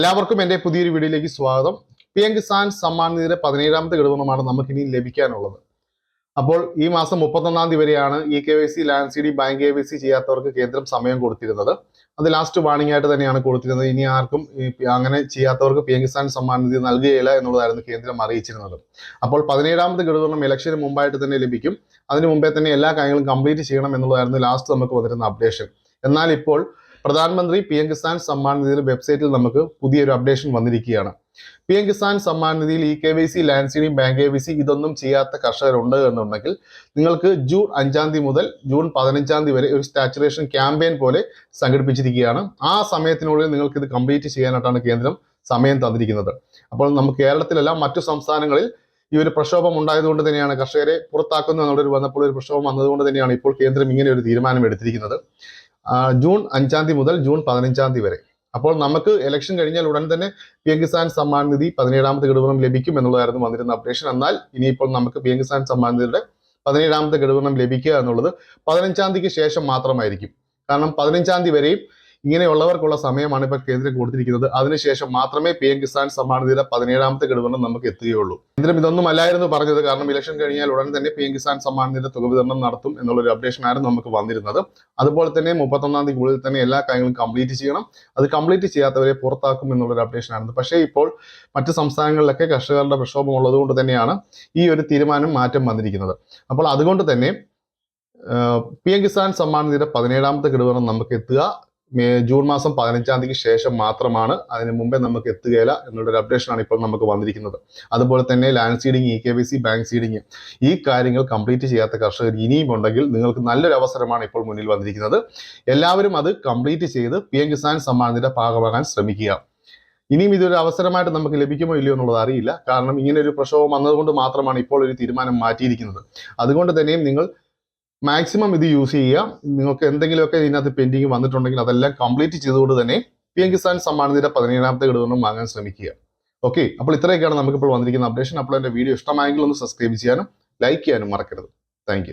എല്ലാവർക്കും എന്റെ പുതിയൊരു വീഡിയോയിലേക്ക് സ്വാഗതം. പി എം കിസാൻ സമ്മാൻ നിധിയുടെ പതിനേഴാമത്തെ ഘടകമാണ് നമുക്ക് ഇനി ലഭിക്കാനുള്ളത്. അപ്പോൾ ഈ മാസം മുപ്പത്തൊന്നാം തീയതി വരെയാണ് E K Y C land seeding bank K Y C ചെയ്യാത്തവർക്ക് കേന്ദ്രം സമയം കൊടുത്തിരുന്നത്. അത് ലാസ്റ്റ് വാണിംഗ് ആയിട്ട് തന്നെയാണ് കൊടുത്തിരുന്നത്. ഇനി ആർക്കും അങ്ങനെ ചെയ്യാത്തവർക്ക് പി എം കിസാൻ സമ്മാൻ നിധി നൽകുകയില്ല എന്നുള്ളതായിരുന്നു കേന്ദ്രം അറിയിച്ചിരുന്നത്. അപ്പോൾ പതിനേഴാമത്തെ ഘടകം ഇലക്ഷന് മുമ്പായിട്ട് തന്നെ ലഭിക്കും. അതിനു മുമ്പേ തന്നെ എല്ലാ കാര്യങ്ങളും കംപ്ലീറ്റ് ചെയ്യണം എന്നുള്ളതായിരുന്നു ലാസ്റ്റ് നമുക്ക് വന്നിരുന്ന അപ്ഡേഷൻ എന്നാൽ ഇപ്പോൾ പ്രധാനമന്ത്രി പി എം കിസാൻ സമ്മാൻ നിധിയുടെ വെബ്സൈറ്റിൽ നമുക്ക് പുതിയൊരു അപ്ഡേഷൻ വന്നിരിക്കുകയാണ്. പി എം കിസാൻ സമ്മാൻ നിധിയിൽ E K Y C land seeding bank K Y C ഇതൊന്നും ചെയ്യാത്ത കർഷകരുണ്ട് എന്നുണ്ടെങ്കിൽ നിങ്ങൾക്ക് ജൂൺ അഞ്ചാം തീയതി മുതൽ ജൂൺ പതിനഞ്ചാം തീയതി വരെ ഒരു സ്റ്റാച്ചുറേഷൻ ക്യാമ്പയിൻ പോലെ സംഘടിപ്പിച്ചിരിക്കുകയാണ്. ആ സമയത്തിനുള്ളിൽ നിങ്ങൾക്ക് ഇത് കംപ്ലീറ്റ് ചെയ്യാനായിട്ടാണ് കേന്ദ്രം സമയം തന്നിരിക്കുന്നത്. അപ്പോൾ നമുക്ക് കേരളത്തിലല്ല മറ്റു സംസ്ഥാനങ്ങളിൽ ഈ ഒരു പ്രക്ഷോഭം ഉണ്ടായതുകൊണ്ട് തന്നെയാണ് കർഷകരെ പുറത്താക്കുന്നു എന്നുള്ളൊരു വന്നപ്പോൾ ഒരു പ്രക്ഷോഭം വന്നതുകൊണ്ട് തന്നെയാണ് ഇപ്പോൾ കേന്ദ്രം ഇങ്ങനെ ഒരു തീരുമാനം എടുത്തിരിക്കുന്നത്. ജൂൺ അഞ്ചാം തീയതി മുതൽ ജൂൺ പതിനഞ്ചാം തീയതി വരെ. അപ്പോൾ നമുക്ക് ഇലക്ഷൻ കഴിഞ്ഞാൽ ഉടൻ തന്നെ പി എം കിസാൻ സമ്മാൻ നിധി പതിനേഴാമത്തെ ഘടകം ലഭിക്കും എന്നുള്ളതായിരുന്നു വന്നിരുന്ന അപ്ഡേഷൻ എന്നാൽ ഇനിയിപ്പോൾ നമുക്ക് പി എം കിസാൻ സമ്മാൻ നിധിയുടെ പതിനേഴാമത്തെ ഘടകം ലഭിക്കുക എന്നുള്ളത് പതിനഞ്ചാം തീയതിക്ക് ശേഷം മാത്രമായിരിക്കും. കാരണം പതിനഞ്ചാം തീയതി വരെയും ഇങ്ങനെയുള്ളവർക്കുള്ള സമയമാണ് ഇപ്പോൾ കേന്ദ്രം കൊടുത്തിരിക്കുന്നത്. അതിനുശേഷം മാത്രമേ പി എം കിസാൻ സമ്മാൻ നിധിയുടെ പതിനേഴാമത്തെ ഘടകം നമുക്ക് എത്തുകയുള്ളൂ. കേന്ദ്രം ഇതൊന്നും അല്ലായിരുന്നു പറഞ്ഞത്. കാരണം ഇലക്ഷൻ കഴിഞ്ഞാൽ ഉടൻ തന്നെ പി എം കിസാൻ സമ്മാൻ നിധിയുടെ തുക വിതരണം നടത്തും എന്നുള്ളൊരു അപ്ഡേഷൻ ആയിരുന്നു നമുക്ക് വന്നിരുന്നത്. അതുപോലെ തന്നെ മുപ്പത്തൊന്നാം തീയതി ഉള്ളിൽ തന്നെ എല്ലാ കാര്യങ്ങളും കംപ്ലീറ്റ് ചെയ്യണം. അത് കംപ്ലീറ്റ് ചെയ്യാത്തവരെ പുറത്താക്കും എന്നുള്ളൊരു അപ്ഡേഷൻ ആയിരുന്നു. പക്ഷേ ഇപ്പോൾ മറ്റ് സംസ്ഥാനങ്ങളിലൊക്കെ കർഷകരുടെ പ്രക്ഷോഭം ഉള്ളതുകൊണ്ട് തന്നെയാണ് ഈ ഒരു തീരുമാനം മാറ്റം വന്നിരിക്കുന്നത്. അപ്പോൾ അതുകൊണ്ട് തന്നെ പി എം കിസാൻ സമ്മാൻ നിധിയുടെ പതിനേഴാമത്തെ ഗഡുവരണം നമുക്ക് എത്തുക. ജൂൺ മാസം പതിനഞ്ചാം തീയതിക്ക് ശേഷം മാത്രമാണ് അതിന് മുമ്പേ നമുക്ക് എത്തുകയില്ല എന്നുള്ളൊരു അപ്ഡേഷനാണ് ഇപ്പോൾ നമുക്ക് വന്നിരിക്കുന്നത്. അതുപോലെ തന്നെ land seeding E K V C bank seeding ഈ കാര്യങ്ങൾ കംപ്ലീറ്റ് ചെയ്യാത്ത കർഷകർ ഇനിയും ഉണ്ടെങ്കിൽ നിങ്ങൾക്ക് നല്ലൊരു അവസരമാണ് ഇപ്പോൾ മുന്നിൽ വന്നിരിക്കുന്നത്. എല്ലാവരും അത് കംപ്ലീറ്റ് ചെയ്ത് പി എം കിസാൻ സമ്മാനത്തിന്റെ ഭാഗമാകാൻ ശ്രമിക്കുക. ഇനിയും ഇതൊരു അവസരമായിട്ട് നമുക്ക് ലഭിക്കുമോ ഇല്ലയോ എന്നുള്ളത് അറിയില്ല. കാരണം ഇങ്ങനെ ഒരു പ്രക്ഷോഭം വന്നതുകൊണ്ട് മാത്രമാണ് ഇപ്പോൾ ഒരു തീരുമാനം മാറ്റിയിരിക്കുന്നത്. അതുകൊണ്ട് തന്നെയും നിങ്ങൾ മാക്സിമം ഇത് യൂസ് ചെയ്യുക. നിങ്ങൾക്ക് എന്തെങ്കിലുമൊക്കെ ഇതിനകത്ത് പെൻഡിങ് വന്നിട്ടുണ്ടെങ്കിൽ അതെല്ലാം കംപ്ലീറ്റ് ചെയ്തുകൊണ്ട് തന്നെ പി എം കിസാൻ സമ്മാനത്തിന്റെ പതിനേഴാമത്തെ ഘടകം വാങ്ങാൻ ശ്രമിക്കുക. ഓക്കെ അപ്പോൾ ഇത്രയൊക്കെയാണ് നമുക്കിപ്പോൾ വന്നിരിക്കുന്ന അപ്ഡേഷൻ അപ്പോൾ എന്റെ വീഡിയോ ഇഷ്ടമായെങ്കിൽ ഒന്ന് സബ്സ്ക്രൈബ് ചെയ്യാനും ലൈക്ക് ചെയ്യാനും മറക്കരുത്. താങ്ക്